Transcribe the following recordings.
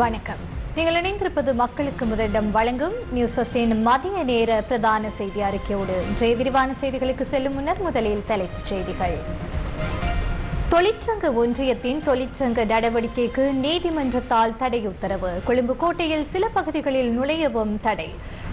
வணக்கம். நீங்கள் இணைந்திருப்பது மக்களுக்கு முதலிடம் வழங்கும் நியூஸ் ஃபர்ஸ்டின் மதிய நேர பிரதான செய்தி அறிக்கையோடு இன்றைய விரிவான செய்திகளுக்கு செல்லும் முன்னர் முதலில் தலைப்புச் செய்திகள். தொழிற்சங்க ஒன்றியத்தின் தொழிற்சங்க நடவடிக்கைக்கு நீதிமன்றத்தால் தடை உத்தரவு. கொழும்பு கோட்டையில் சில பகுதிகளில் நுழையவும் தடை.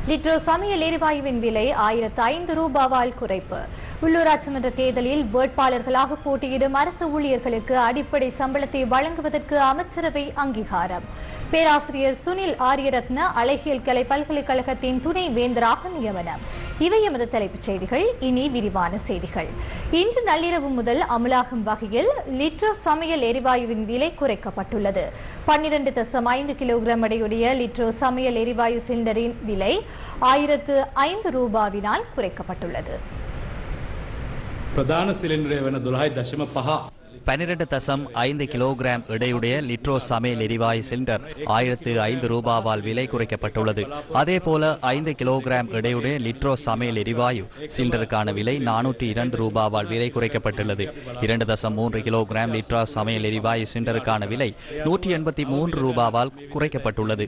லிட்ரோ சமையல் எரிவாயுவின் விலை ஆயிரத்து ஐந்து ரூபாவால் குறைப்பு. உள்ளூராட்சி மன்ற தேர்தலில் வேட்பாளர்களாக போட்டியிடும் அரசு ஊழியர்களுக்கு அடிப்படை சம்பளத்தை வழங்குவதற்கு அமைச்சரவை அங்கீகாரம். பேராசிரியர் சுனில் ஆரியரத்ன அழகியல் கலை பல்கலைக்கழகத்தின் துணை வேந்தராக நியமனம். இவை எமது தலைப்புச் செய்திகள் இனி விரிவான செய்திகள். இன்று நள்ளிரவு முதல் அமலாகும் வகையில் லிட்ரோ சமையல் எரிவாயுவின் விலை குறைக்கப்பட்டுள்ளது. பன்னிரண்டு தசம் ஐந்து கிலோகிராம் அடையுடைய லிட்ரோ சமையல் எரிவாயு சிலிண்டரின் விலை ஆயிரத்து ஐந்து ரூபாவினால் குறைக்கப்பட்டுள்ளது. பிரதான சிலிண்டர் பனிரெண்டு தசம் ஐந்து கிலோகிராம் எடையுடைய லிட்ரோ சமையல் எரிவாயு சிலிண்டர் ஆயிரத்து ஐந்து ரூபாவால் விலை குறைக்கப்பட்டுள்ளது. அதே போல ஐந்து கிலோகிராம் எடையுடைய லிட்ரோ சமையல் எரிவாயு சிலிண்டருக்கான விலை நானூற்றி இரண்டு ரூபாவால் விலை குறைக்கப்பட்டுள்ளது. இரண்டு தசம் மூன்று கிலோகிராம் லிட்ரோ சமையல் எரிவாயு சிலிண்டருக்கான விலை நூற்றி எண்பத்தி மூன்று ரூபாவால் குறைக்கப்பட்டுள்ளது.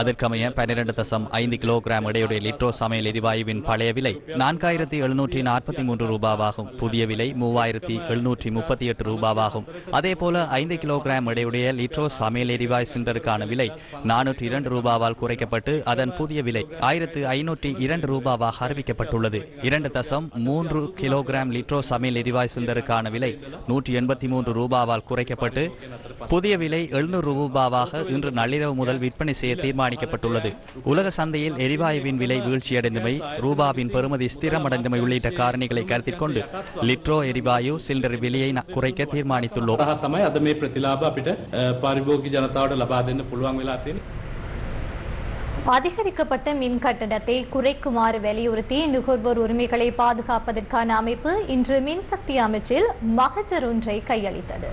அதற்கமைய பன்னிரண்டு தசம் ஐந்து கிலோகிராம் எடையுடைய லிட்ரோ சமையல் எரிவாயுவின் பழைய விலை நான்காயிரத்தி எழுநூற்றி நாற்பத்தி மூன்று ரூபாவாகும். புதிய விலை மூவாயிரத்தி எழுநூற்றி முப்பத்தி எட்டு ரூபாவாகும். அதே போல ஐந்து கிலோகிராம் எடையுடைய லிட்ரோ சமையல் எரிவாயு சிலிண்டருக்கான விலை நானூற்றி இரண்டு ரூபாவால் குறைக்கப்பட்டு அதன் புதிய விலை ஆயிரத்து ஐநூற்றி இரண்டு ரூபாவாக அறிவிக்கப்பட்டுள்ளது. இரண்டு தசம் மூன்று கிலோகிராம் லிட்ரோ சமையல் எரிவாயு சிலிண்டருக்கான விலை நூற்றி எண்பத்தி மூன்று ரூபாவால் குறைக்கப்பட்டு புதிய விலை எழுநூறு ரூபாவாக இன்று நள்ளிரவு முதல் விற்பனை செய்ய தீர்மானிக்கப்பட்டுள்ளது. உலக சந்தையில் எரிவாயுவின் விலை வீழ்ச்சியடைந்தமை ரூபாவின் பெறுமதி ஸ்திரமடைந்தமை உள்ளிட்ட காரணிகளை கருத்தில் கொண்டு லிட்ரோ எரிவாயு சில்லறை விலையை குறைக்க தீர்மானித்துள்ளோம். அதிகரிக்கப்பட்ட மின் கட்டணத்தை குறைக்குமாறு வலியுறுத்தி நுகர்வோர் உரிமைகளை பாதுகாப்பதற்கான அமைப்பு இன்று மின்சக்தி அமைச்சில் மகஜர் ஒன்றை கையளித்தது.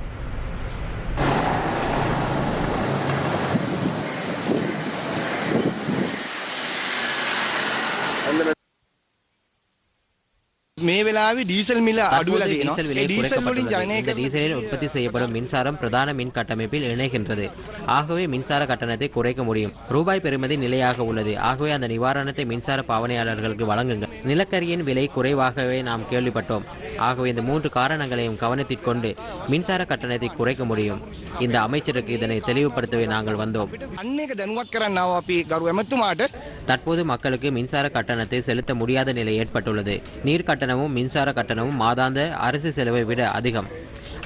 මේ වෙලාවේ ඩීසල් මිල අඩුවලා தற்போது තියෙනවා. டீசல் ඒ விலை ඩීසල් වලින් குறைக்கப்பட்டுள்ளது ජනනය இந்த කරන டீசலில் உற்பத்தி செய்யப்படும் மின்சாரம் பிரதான மின் கட்டமைப்பில் இணைகின்றது ஆகவே மின்சார கட்டணத்தை குறைக்க முடியும் ரூபாய் பெறுமதி நிலையாக உள்ளது ஆகவே அந்த நிவாரணத்தை மின்சார பாவனையாளர்களுக்கு வழங்குங்கள் நிலக்கரியின் விலை குறைவாகவே நாம் கேள்விப்பட்டோம் ஆகவே இந்த மூன்று காரணங்களையும் கவனத்தில் கொண்டு மின்சார கட்டணத்தை குறைக்க முடியும் இந்த அமைச்சருக்கு இதனை தெளிவுபடுத்தவே நாங்கள் வந்தோம் අන්න එක දැනුවත් කරන්න ආවා අපි ගරු ඇමතුමාට தற்போது மக்களுக்கு மின்சார கட்டணத்தை செலுத்த முடியாத நிலை ஏற்பட்டுள்ளது நீர் கட்டணமும் மின்சார கட்டணமும் மாதாந்த அரசு செலவை விட அதிகம்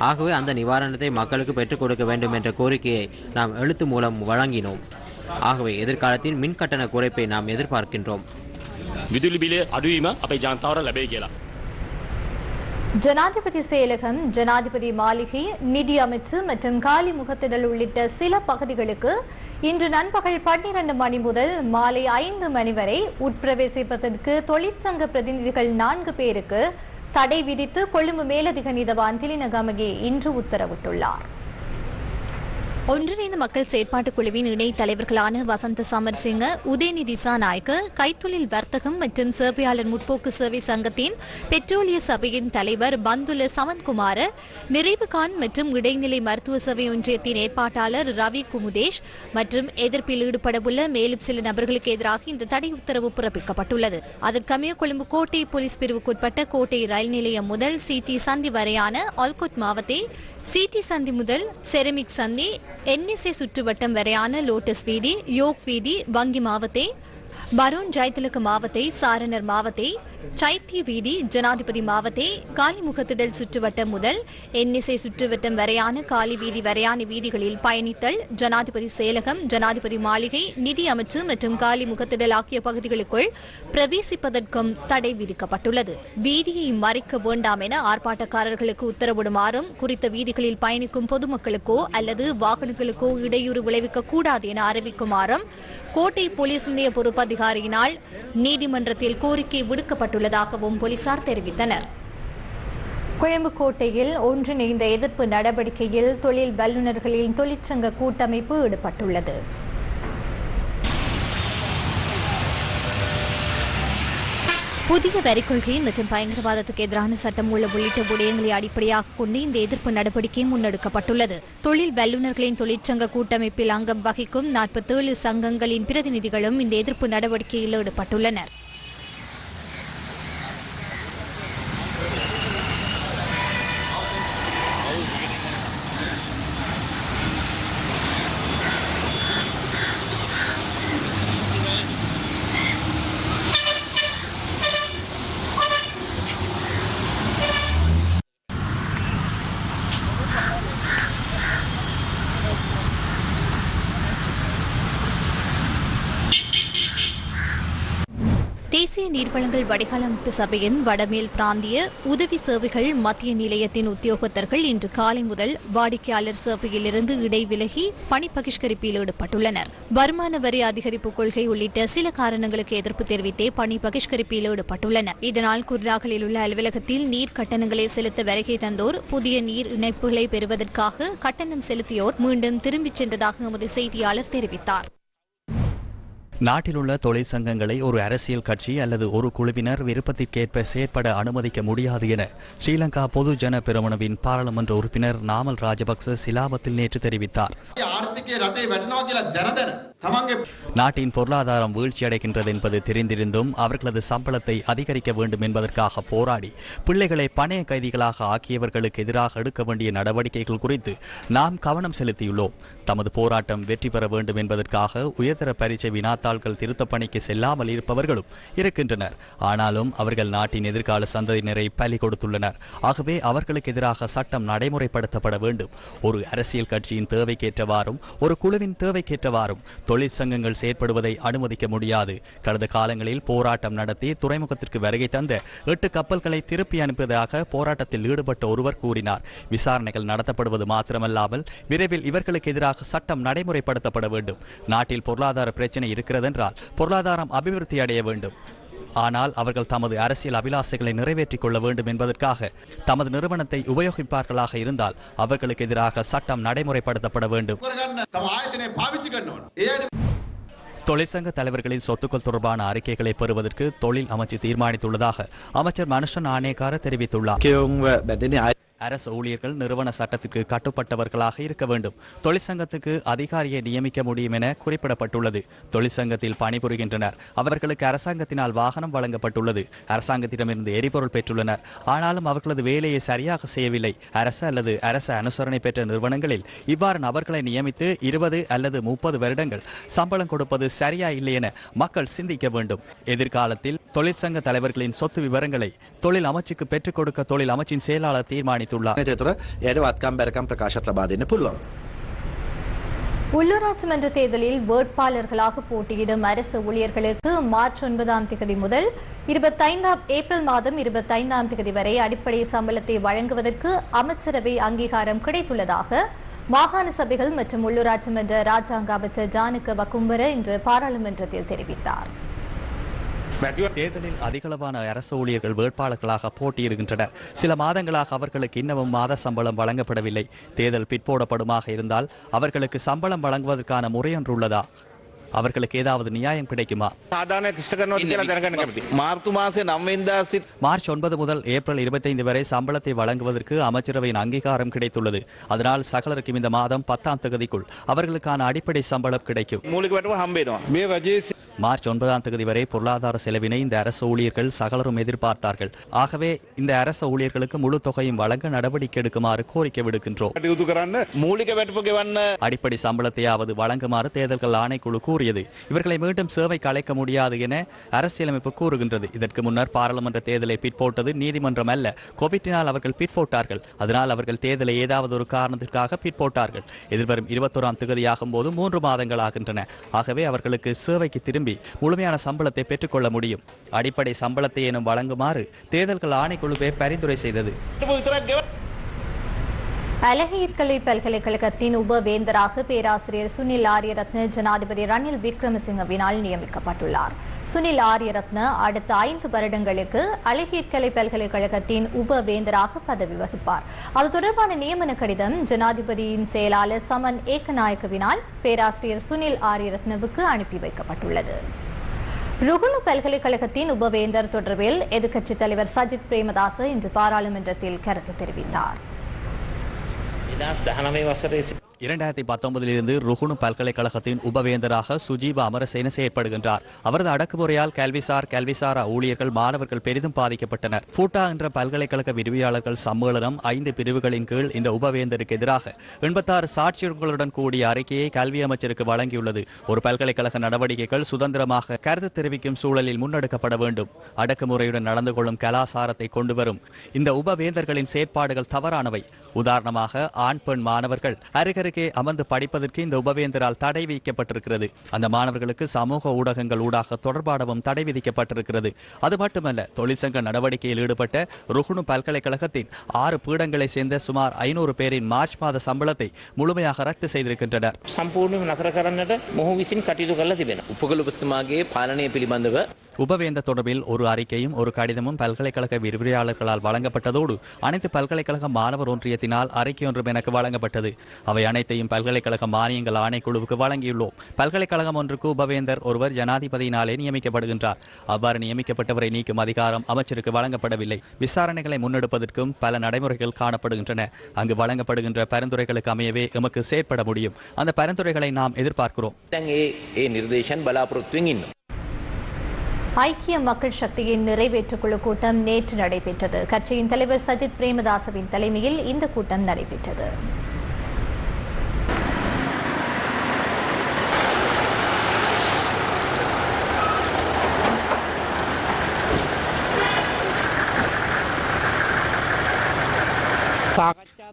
ஆகவே அந்த நிவாரணத்தை மக்களுக்கு பெற்றுக் கொடுக்க வேண்டும் என்ற கோரிக்கையை நாம் எழுத்து மூலம் வழங்கினோம் ஆகவே எதிர்காலத்தில் மின் கட்டண குறைப்பை நாம் எதிர்பார்க்கின்றோம் විදුලි බිලේ අඩුවීම අපේ ජනතාවට ලැබේ කියලා. ஜனாதிபதி செயலகம் ஜனாதிபதி மாளிகை நிதி அமைச்சு மற்றும் காலி முகத்திடல் உள்ளிட்ட சில பகுதிகளுக்கு இன்று நண்பகல் பன்னிரண்டு மணி முதல் மாலை ஐந்து மணி வரை உட்பிரவேசிப்பதற்கு தொழிற்சங்க பிரதிநிதிகள் நான்கு பேருக்கு தடை விதித்து கொழும்பு மேலதிக நீதவான் திலினகமகே இன்று உத்தரவிட்டுள்ளார். ஒன்றிணைந்த மக்கள் செயற்பாட்டுக் குழுவின் இணை தலைவர்களான வசந்த சமர்சிங்க உதயநிதி சாநாயக்க கைத்தொழில் வர்த்தகம் மற்றும் சேவையாளர் முற்போக்கு சேவை சங்கத்தின் பெட்ரோலிய சபையின் தலைவர் பந்துல சமன்குமார நிறைவுகான் மற்றும் இடைநிலை மருத்துவ சபை ஒன்றியத்தின் ஏற்பாட்டாளர் ரவி குமுதேஷ் மற்றும் எதிர்ப்பில் ஈடுபடவுள்ள மேலும் சில நபர்களுக்கு எதிராக இந்த தடை உத்தரவு பிறப்பிக்கப்பட்டுள்ளது. அதற்கமைய கொழும்பு கோட்டை போலீஸ் பிரிவுக்குட்பட்ட கோட்டை ரயில் நிலையம் முதல் சிடி சந்தி வரையான ஆல்கோட் மாவத்தை சிடி சந்தி முதல் செரமிக் சந்தி என்எஸ்ஏ சுற்றுவட்டம் வரையான லோட்டஸ் வீதி யோக் வீதி வங்கி மாவத்தை பரோன் ஜெயதிலக மாவத்தை சாரணர் மாவத்தை சைத்திய வீதி ஜனாதிபதி மாவத்தை காலிமுகத்திடல் சுற்றுவட்டம் முதல் எண்ணிசை சுற்றுவட்டம் வரையான காலி வீதி வரையான வீதிகளில் பயணித்தல் ஜனாதிபதி செயலகம் ஜனாதிபதி மாளிகை நிதி அமைச்சு மற்றும் காலிமுகத்திடல் ஆகிய பகுதிகளுக்குள் பிரவேசிப்பதற்கும் தடை விதிக்கப்பட்டுள்ளது. வீதியை மறைக்க வேண்டாம் என ஆர்ப்பாட்டக்காரர்களுக்கு உத்தரவிடுமாறும் குறித்த வீதிகளில் பயணிக்கும் பொதுமக்களுக்கோ அல்லது வாகனங்களுக்கோ இடையூறு விளைவிக்க கூடாது என அறிவிக்குமாறும் கோட்டை போலீஸ் நிலைய பொறுப்பதிகாரியினால் நீதிமன்றத்தில் கோரிக்கை விடுக்கப்பட்டுள்ளதாகவும் போலீசார் தெரிவித்தனர். கோயம்புக்கோட்டையில் ஒன்றிணைந்த எதிர்ப்பு நடவடிக்கையில் தொழில் வல்லுநர்களின் தொழிற்சங்க கூட்டமைப்பு ஈடுபட்டுள்ளது. புதிய வரி கொள்கை மற்றும் பயங்கரவாதத்துக்கு எதிரான சட்டம் உள்ள உள்ளிட்ட விடயங்களை அடிப்படையாக கொண்டு இந்த எதிர்ப்பு நடவடிக்கை முன்னெடுக்கப்பட்டுள்ளது. தொழில் வல்லுநர்களின் தொழிற்சங்க கூட்டமைப்பில் அங்கம் வகிக்கும் நாற்பத்தேழு சங்கங்களின் பிரதிநிதிகளும் இந்த எதிர்ப்பு நடவடிக்கையில் ஈடுபட்டுள்ளனர். நீர்வளங்கள் வடிகாலமைப்பு சபையின் வடமேல் பிராந்திய உதவி சேவைகள் மத்திய நிலையத்தின் உத்தியோகத்தர்கள் இன்று காலை முதல் வாடிக்கையாளர் சேவையிலிருந்து இடைவிலகி பணி பகிஷ்கரிப்பில் ஈடுபட்டுள்ளனர். வருமான வரி அதிகரிப்பு கொள்கை உள்ளிட்ட சில காரணங்களுக்கு எதிர்ப்பு தெரிவித்தே பணி பகிஷ்கரிப்பில் ஈடுபட்டுள்ளனர். இதனால் குர்நாகலில் உள்ள அலுவலகத்தில் நீர் கட்டணங்களை செலுத்த வருகை தந்தோர் புதிய நீர் இணைப்புகளை பெறுவதற்காக கட்டணம் செலுத்தியோர் மீண்டும் திரும்பிச் சென்றதாக எமது செய்தியாளர் தெரிவித்தார். நாட்டில் உள்ள தொழிற்சங்கங்களை ஒரு அரசியல் கட்சி அல்லது ஒரு குழுவினர் விருப்பத்திற்கேற்ப செயற்பட அனுமதிக்க முடியாது என ஸ்ரீலங்கா பொதுஜன பெருமனவின் பாராளுமன்ற உறுப்பினர் நாமல் ராஜபக்ச சிலாபத்தில் நேற்று தெரிவித்தார். நாட்டின் பொருளாதாரம் வீழ்ச்சியடைகின்றது என்பது தெரிந்திருந்தும் அவர்களது சம்பளத்தை அதிகரிக்க வேண்டும் என்பதற்காக போராடி பிள்ளைகளை பணைய கைதிகளாக ஆக்கியவர்களுக்கு எதிராக எடுக்க வேண்டிய நடவடிக்கைகள் குறித்து நாம் கவனம் செலுத்தியுள்ளோம். தமது போராட்டம் வெற்றி பெற வேண்டும் என்பதற்காக உயர்தர பரீட்சை வினாத்தாள்கள் திருத்த பணிக்கு செல்லாமல் இருப்பவர்களும் இருக்கின்றனர். ஆனாலும் அவர்கள் நாட்டின் எதிர்கால சந்ததியினரை பலி கொடுத்துள்ளனர். ஆகவே அவர்களுக்கு எதிராக சட்டம் நடைமுறைப்படுத்தப்பட வேண்டும். ஒரு அரசியல் கட்சியின் தேவைக்கேற்றவாறும் ஒரு குழுவின் தேவைக்கேற்றவாறும் தொழிற்சங்கங்கள் செயற்படுவதை அனுமதிக்க முடியாது. கடந்த காலங்களில் போராட்டம் நடத்தி துறைமுகத்திற்கு வருகை தந்த எட்டு கப்பல்களை திருப்பி அனுப்பியதாக போராட்டத்தில் ஈடுபட்ட ஒருவர் கூறினார். விசாரணைகள் நடத்தப்படுவது மாத்திரமல்லாமல் விரைவில் இவர்களுக்கு எதிராக சட்டம் நடைமுறைப்படுத்தப்பட வேண்டும். நாட்டில் பொருளாதார பிரச்சனை இருக்கிறதென்றால் பொருளாதாரம் அபிவிருத்தி அடைய வேண்டும். ஆனால் அவர்கள் தமது அரசியல் அபிலாசைகளை நிறைவேற்றிக் கொள்ள வேண்டும் என்பதற்காக தமது நிறுவனத்தை உபயோகிப்பார்களாக இருந்தால் அவர்களுக்கு எதிராக சட்டம் நடைமுறைப்படுத்தப்பட வேண்டும். தொழிற்சங்க தலைவர்களின் சொத்துக்கள் தொடர்பான அறிக்கைகளை பெறுவதற்கு தொழில் அமைச்சு தீர்மானித்துள்ளதாக அமைச்சர் மனுஷன் ஆணையக்கார தெரிவித்துள்ளார். அரசு ஊழியர்கள் நிறுவன சட்டத்திற்கு கட்டுப்பட்டவர்களாக இருக்க வேண்டும். தொழிற்சங்கத்துக்கு அதிகாரியை நியமிக்க முடியும் என குறிப்பிடப்பட்டுள்ளது. தொழிற்சங்கத்தில் பணிபுரிகின்றனர். அவர்களுக்கு அரசாங்கத்தினால் வாகனம் வழங்கப்பட்டுள்ளது. அரசாங்கத்திடமிருந்து எரிபொருள் பெற்றுள்ளனர். ஆனாலும் அவர்களது வேலையை சரியாக செய்யவில்லை. அரசு அல்லது அரசு அனுசரணை பெற்ற நிறுவனங்களில் இவ்வாறு நபர்களை நியமித்து இருபது அல்லது முப்பது வருடங்கள் சம்பளம் கொடுப்பது சரியா இல்லை என மக்கள் சிந்திக்க வேண்டும். எதிர்காலத்தில் தொழிற்சங்க தலைவர்களின் சொத்து விவரங்களை தொழில் அமைச்சுக்கு பெற்றுக் கொடுக்க தொழில் அமைச்சின் செயலாளர் தீர்மானித்துள்ளார் තුර එයට වත්කම් බැරකම් ප්‍රකාශත් ලබා දෙන්න පුළුවන්. உள்ளூராட்சி மன்ற தேர்தலில் வேட்பாளர்களாக போட்டியிடும் அரசு ஊழியர்களுக்கு மார்ச் ஒன்பதாம் தேதி முதல் இருபத்தைந்தாம் ஏப்ரல் மாதம் இருபத்தைந்தாம் தேதி வரை அடிப்படை சம்பளத்தை வழங்குவதற்கு அமைச்சரவை அங்கீகாரம் கிடைத்துள்ளதாக மாகாண சபைகள் மற்றும் உள்ளூராட்சி மன்ற ராஜாங்க அமைச்சர் ஜானுக்கு வக்கும்பர இன்று பாராளுமன்றத்தில் தெரிவித்தார் தேர்தலில் அதிகளவான அரசு ஊழியர்கள் வேட்பாளர்களாக போட்டியிடுகின்றனர் சில மாதங்களாக அவர்களுக்கு இன்னமும் மாத சம்பளம் வழங்கப்படவில்லை. தேர்தல் பிற்போடப்படுமாக இருந்தால் அவர்களுக்கு சம்பளம் வழங்குவதற்கான முறையொன்று உள்ளதா? அவர்களுக்கு ஏதாவது நியாயம் கிடைக்குமா? மார்ச் ஒன்பது முதல் ஏப்ரல் இருபத்தைந்து வரை சம்பளத்தை வழங்குவதற்கு அமைச்சரவையின் அங்கீகாரம் கிடைத்துள்ளது. அதனால் சகலருக்கும் இந்த மாதம் பத்தாம் தகுதிக்குள் அவர்களுக்கான அடிப்படை சம்பளம் கிடைக்கும் மார்ச் ஒன்பதாம் தேதி வரை பொருளாதார செலவினை இந்த அரசு ஊழியர்கள் சகலரும் எதிர்பார்த்தார்கள். ஆகவே இந்த அரசு ஊழியர்களுக்கு முழு தொகையும் வழங்க நடவடிக்கை எடுக்குமாறு கோரிக்கை விடுக்கின்றோம். அடிப்படை சம்பளத்தையாவது வழங்குமாறு தேர்தல்கள் ஆணைக்குழு கூறியது. இவர்களை மீண்டும் சேவைக்கு அழைக்க முடியாது என அரசியலமைப்பு கூறுகின்றது. இதற்கு முன்னர் பாராளுமன்ற தேர்தலை பிற்போட்டது நீதிமன்றம் அல்ல. கோவிட்டினால் அவர்கள் பிற்போட்டார்கள் அதனால் அவர்கள் தேர்தலை ஏதாவது ஒரு காரணத்திற்காக பிற்போட்டார்கள் எதிர்வரும் இருபத்தோராம் தேதியாகும் போது மூன்று மாதங்கள் ஆகின்றன. ஆகவே அவர்களுக்கு சேவைக்கு திரும்ப திரும்பி முழுமையான சம்பளத்தை பெற்றுக்கொள்ள முடியும். அடிப்படை சம்பளத்தை எனும் வழங்குமாறு தேர்தல்கள் ஆணைக்குழுவே பரிந்துரை செய்தது. அழகியற்கலை பல்கலைக்கழகத்தின் உபவேந்தராக பேராசிரியர் சுனில் ஆரியரத்ன ஜனாதிபதி ரணில் விக்ரமசிங்கவினால் நியமிக்கப்பட்டுள்ளார். சுனில் ஆரியரத்ன அடுத்த ஐந்து வருடங்களுக்கு அழகியற்கலை பல்கலைக்கழகத்தின் உபவேந்தராக பதவி வகிப்பார். அது தொடர்பான நியமன கடிதம் ஜனாதிபதியின் செயலாளர் சமன் ஏக்கநாயக்கவினால் பேராசிரியர் சுனில் ஆரியரத்னவுக்கு அனுப்பி வைக்கப்பட்டுள்ளது. ருகுணு பல்கலைக்கழகத்தின் உபவேந்தர் தொடர்பில் எதிர்க்கட்சித் தலைவர் சஜித் பிரேமதாச இன்று பாராளுமன்றத்தில் கருத்து தெரிவித்தார். இரண்டாயிரத்தி பத்தொன்பதிலிருந்து ருகுணு பல்கலைக்கழகத்தின் உபவேந்தராக சுஜீவ அமரசேன செயற்படுகின்றார். அவரது அடக்குமுறையால் கல்விசார் கல்விசாரா ஊழியர்கள் மாணவர்கள் பெரிதும் பாதிக்கப்பட்டனர். ஃபூட்டா என்ற பல்கலைக்கழக விரிவியாளர்கள் சம்மேளனம் ஐந்து பிரிவுகளின் கீழ் இந்த உபவேந்தருக்கு எதிராக எண்பத்தாறு சாட்சியங்களுடன் கூடிய அறிக்கையை கல்வி அமைச்சருக்கு வழங்கியுள்ளது. ஒரு பல்கலைக்கழக நடவடிக்கைகள் சுதந்திரமாக கருத்து தெரிவிக்கும் சூழலில் முன்னெடுக்கப்பட வேண்டும். அடக்குமுறையுடன் நடந்து கொள்ளும் கலாசாரத்தை கொண்டுவரும். இந்த உபவேந்தர்களின் செயற்பாடுகள் தவறானவை. உதாரணமாக ஆண் பெண் மாணவர்கள் அருகர் அருகே அமர்ந்து படிப்பதற்கு இந்த உபவேந்தரால் தடை விதிக்கப்பட்டிருக்கிறது. அந்த மாணவர்களுக்கு சமூக ஊடகங்கள் ஊடாக தொடர்பாடவும் தடை விதிக்கப்பட்டிருக்கிறது. அது மட்டுமல்ல தொழிற்சங்க நடவடிக்கையில் ஈடுபட்ட ருகுணு பல்கலைக்கழகத்தின் ஆறு பீடங்களை சேர்ந்த சுமார் ஐநூறு பேரின் மார்ச் மாத சம்பளத்தை முழுமையாக ரத்து செய்திருக்கின்றனர். உபவேந்த தொடர்பில் ஒரு அறிக்கையும் ஒரு கடிதமும் பல்கலைக்கழக விரிவுரையாளர்களால் வழங்கப்பட்டதோடு அனைத்து பல்கலைக்கழக மாணவர் ஒன்றியத்தினால் அறிக்கை ஒன்றும் எனக்கு வழங்கப்பட்டது. அவை அனைத்தையும் பல்கலைக்கழக மானியங்கள் ஆணைக்குழுவுக்கு வழங்கியுள்ளோம். பல்கலைக்கழகம் ஒன்றுக்கு உபவேந்தர் ஒருவர் ஜனாதிபதியினாலே நியமிக்கப்படுகின்றார். அவ்வாறு நியமிக்கப்பட்டவரை நீக்கும் அதிகாரம் அமைச்சருக்கு வழங்கப்படவில்லை. விசாரணைகளை முன்னெடுப்பதற்கும் பல நடைமுறைகள் காணப்படுகின்றன. அங்கு வழங்கப்படுகின்ற பரிந்துரைகளுக்கு அமையவே எமக்கு செயற்பட முடியும். அந்த பரிந்துரைகளை நாம் எதிர்பார்க்கிறோம். ஐக்கிய மக்கள் சக்தியின் நிறைவேற்றுக் குழு கூட்டம் நேற்று நடைபெற்றது. கட்சியின் தலைவர் சஜித் பிரேமதாசவின் தலைமையில் இந்த கூட்டம் நடைபெற்றது.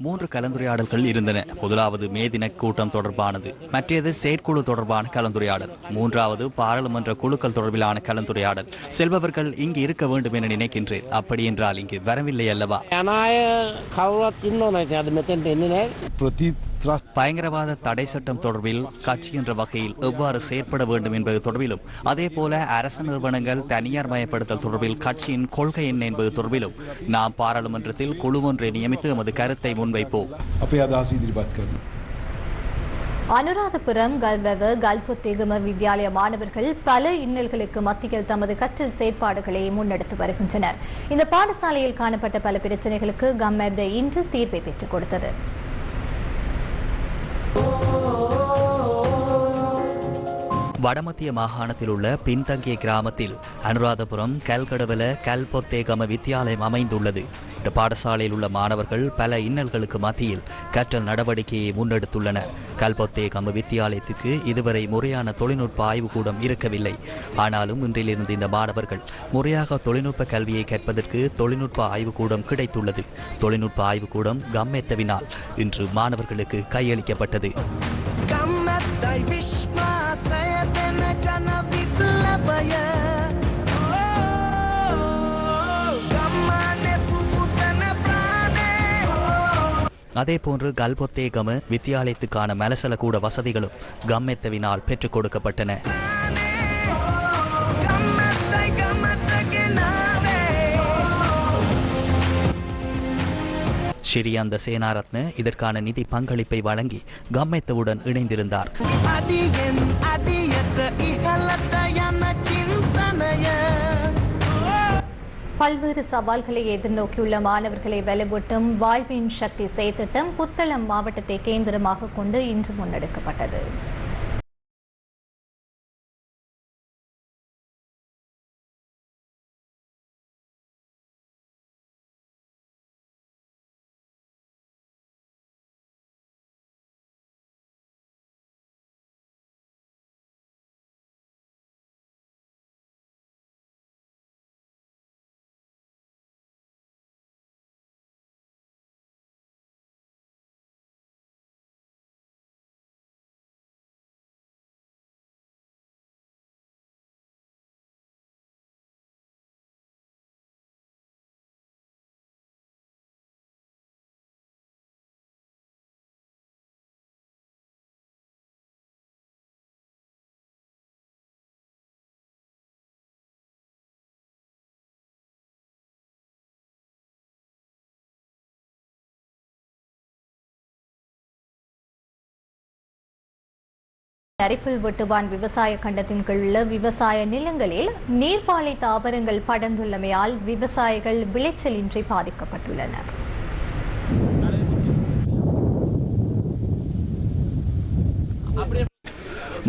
மூன்று கலந்துரையாடல்கள் இருந்தன. முதலாவது மே தின கூட்டம் தொடர்பானது. மற்றது செயற்குழு தொடர்பான கலந்துரையாடல். மூன்றாவது பாராளுமன்ற குழுக்கள் தொடர்பிலான கலந்துரையாடல். செல்பவர்கள் இங்கு இருக்க வேண்டும் என நினைக்கின்றேன். அப்படி என்றால் இங்கு வரவில்லை அல்லவா? යන பயங்கரவாத தடை சட்டம் தொடர்பில் கட்சி என்ற வகையில் எவ்வாறு செயற்பட வேண்டும் என்பது தொடர்பிலும் அதேபோல அரசு நிறுவனங்கள் தனியார் மயப்படுத்தல் தொடர்பில் கட்சியின் கொள்கை என்ன என்பது தொடர்பிலும் நாம் பாராளுமன்றத்தில் குழு ஒன்றை நியமித்து எமது கருத்தை முன்வைப்போம். அனுராதபுரம் கல்வெவ கல்புத்தேகம வித்யாலய மாணவர்கள் பல இன்னல்களுக்கு மத்தியில் தமது கற்றல் செயற்பாடுகளை முன்னெடுத்து வருகின்றனர். இந்த பாடசாலையில் காணப்பட்ட பல பிரச்சனைகளுக்கு கம்மெர்த இன்று தீர்வை பெற்றுக் கொடுத்தது. வடமத்திய மாகாணத்தில் உள்ள பின்தங்கிய கிராமத்தில் அனுராதபுரம் கல்கடவல கல்பொத்தேகம வித்தியாலயம் அமைந்துள்ளது. இந்த பாடசாலையில் உள்ள மாணவர்கள் பல இன்னல்களுக்கு மத்தியில் கற்றல் நடவடிக்கையை முன்னெடுத்துள்ளனர் கல்பொத்தேகம வித்தியாலயத்துக்கு இதுவரை முறையான தொழில்நுட்ப ஆய்வுக்கூடம் இருக்கவில்லை. ஆனாலும் இன்றிலிருந்து இந்த மாணவர்கள் முறையாக தொழில்நுட்ப கல்வியை கற்பதற்கு தொழில்நுட்ப ஆய்வுக்கூடம் கிடைத்துள்ளது. தொழில்நுட்ப ஆய்வுக்கூடம் கம்மெத்தவினால் இன்று மாணவர்களுக்கு கையளிக்கப்பட்டது. அதேபோன்று கல்பொத்தே கம வித்தியாலயத்துக்கான மலசல கூட வசதிகளும் கம்மெத்தவினால் பெற்றுக் கொடுக்கப்பட்டன. ஸ்ரீஅந்த சேனாரத்ன இதற்கான நிதி பங்களிப்பை வழங்கி கம்மெத்தவுடன் இணைந்திருந்தார். பல்வேறு சவால்களை எதிர்நோக்கியுள்ள மாணவர்களை வலுவூட்டும் வாழ்வின் சக்தி செயற்திட்டம் புத்தளம் மாவட்டத்தை கேந்திரமாக கொண்டு இன்று முன்னெடுக்கப்பட்டது. அரிப்பில் வெட்டுவான் விவசாய கண்டத்தின் கீழ் உள்ள விவசாய நிலங்களில் நீர்ப்பாலை தாவரங்கள் படர்ந்துள்ளமையால் விவசாயிகள் விளைச்சலின்றி பாதிக்கப்பட்டுள்ளனர்.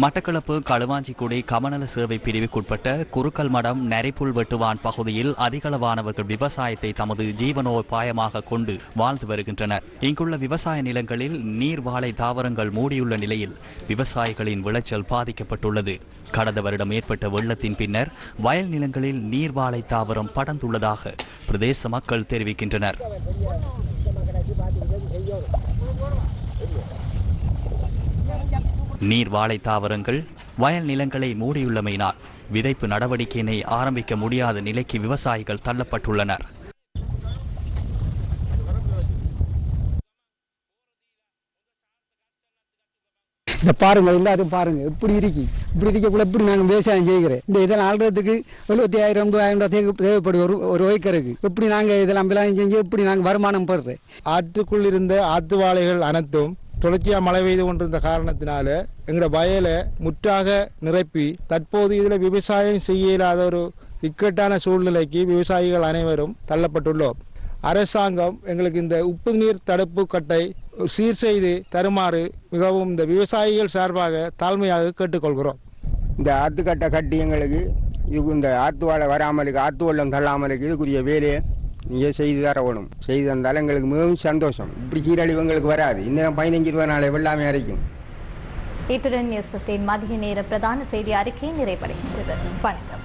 மட்டக்களப்பு களுவாஞ்சிக்குடி கமநல சேவை பிரிவுக்குட்பட்ட குருக்கல் மடம் நரிப்புல் வெட்டுவான் பகுதியில் அதிகளவானவர்கள் விவசாயத்தை தமது ஜீவனோபாயமாக கொண்டு வாழ்ந்து வருகின்றனர். இங்குள்ள விவசாய நிலங்களில் நீர் வாழை தாவரங்கள் மூடியுள்ள நிலையில் விவசாயிகளின் விளைச்சல் பாதிக்கப்பட்டுள்ளது. கடந்த வருடம் ஏற்பட்ட வெள்ளத்தின் பின்னர் வயல் நிலங்களில் நீர்வாழை தாவரம் படர்ந்துள்ளதாக பிரதேச மக்கள் தெரிவிக்கின்றனர். நீர் வாழை தாவரங்கள் வயல் நிலங்களை மூடியுள்ளமையினால் விதைப்பு நடவடிக்கையினை ஆரம்பிக்க முடியாத நிலைக்கு விவசாயிகள் தள்ளப்பட்டுள்ளனர். இதை பாருங்க எல்லாரும் பாருங்க எப்படி இருக்கு. இப்படி இருக்கக்குள்ள எப்படி நாங்கள் விவசாயம் செய்கிறேன் இந்த இதெல்லாம் ஆள்றதுக்கு எழுபத்தி ஆயிரம் ஐம்பதாயிரம் ரூபாய் தேவை தேவைப்படும் ஒரு ஒரு ஏக்கருக்கு. எப்படி நாங்கள் இதெல்லாம் விவசாயம் செஞ்சு எப்படி நாங்கள் வருமானம் பெறுறேன் ஆற்றுக்குள் இருந்த ஆத்து வாழைகள் அனைத்தும் தொடர்ச்சியா மழை பெய்து கொண்டிருந்த காரணத்தினால எங்களோட வயலை முற்றாக நிரப்பி தற்போது இதில் விவசாயம் செய்ய இல்லாத ஒரு இக்கட்டான சூழ்நிலைக்கு விவசாயிகள் அனைவரும் தள்ளப்பட்டுள்ளோம். அரசாங்கம் எங்களுக்கு இந்த உப்பு நீர் தடுப்பு கட்டை சீர் செய்து தருமாறு மிகவும் இந்த விவசாயிகள் சார்பாக தாழ்மையாக கேட்டுக்கொள்கிறோம். இந்த ஆத்துக்கட்டை கட்டி எங்களுக்கு இது இந்த ஆத்து வாழை வராமலுக்கு ஆத்து வெள்ளம் தள்ளாமலுக்கு இதுக்குரிய வேலையை நீங்கள் செய்து தரணும் செய்து தந்தால் எங்களுக்கு மிகவும் சந்தோஷம். இப்படி சீரழிவு எங்களுக்கு வராது. இன்னும் பதினஞ்சு ரூபா நாளை வெள்ளாமை அரைக்கும். இத்துடன் நியூஸ் ஃபஸ்டின் மதிய நேர பிரதான செய்தி அறிக்கை நிறைவடைகின்றது. வணக்கம்.